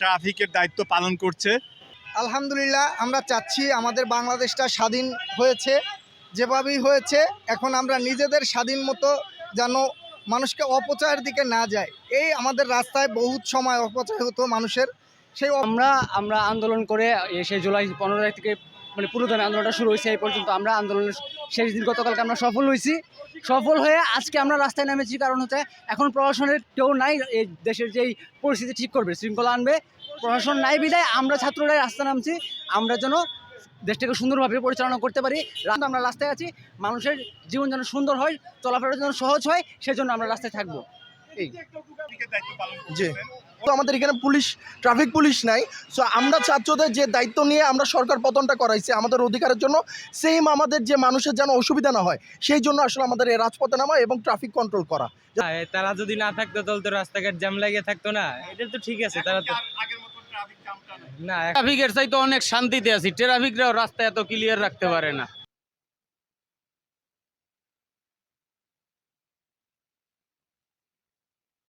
ট্রাফিকের দায়িত্ব পালন করছে। আলহামদুলিল্লাহ আমরা চাচ্ছি আমাদের বাংলাদেশটা স্বাধীন হয়েছে। যেভাবেই হয়েছে এখন আমরা নিজেদের স্বাধীন মতো যেন মানুষকে অপচয়ের দিকে না যায়। এই আমাদের রাস্তায় বহুত সময় অপচয় হতো মানুষের। সেই আমরা আমরা আন্দোলন করে সেই জুলাই পনেরো তারিখ থেকে মানে পুরোদমে আন্দোলনটা শুরু হয়েছে এই পর্যন্ত আমরা আন্দোলনের শেষ দিন গতকালকে আমরা সফল হয়েছি। সফল হয়ে আজকে আমরা রাস্তায় নেমেছি কারণ হচ্ছে এখন প্রশাসনের কেউ নাই এই দেশের যেই পরিস্থিতি ঠিক করবে শৃঙ্খলা আনবে প্রশাসন নাই বিদায় আমরা ছাত্ররাই রাস্তায় নামছি আমরা যেন দেশটাকে সুন্দরভাবে পরিচালনা করতে পারি। রাত- আমরা রাস্তায় আছি মানুষের জীবন যেন সুন্দর হয় চলাফেরা যেন সহজ হয় সেজন্য আমরা রাস্তায় থাকব। এই। ট্রাফিকের দায়িত্ব পালন জি। তো আমাদের এখানে পুলিশ ট্রাফিক পুলিশ নাই। সো আমরা ছাত্রদের যে দায়িত্ব নিয়ে আমরা সরকার পতনটা করাইছি আমাদের অধিকারের জন্য সেম আমাদের যে মানুষের যেন অসুবিধা না হয় সেই জন্য আসলে আমাদের এই রাজপথে নামা এবং ট্রাফিক কন্ট্রোল করা। হ্যাঁ, তারা যদি না থাকতো তাহলে তো রাস্তাঘাট জ্যাম লাগিয়ে থাকতো না। এটা তো ঠিক আছে তারা তো না ট্রাফিকের চাইতে অনেক শান্তিতে আছি ট্রাফিকরাও রাস্তা এত ক্লিয়ার রাখতে পারে না।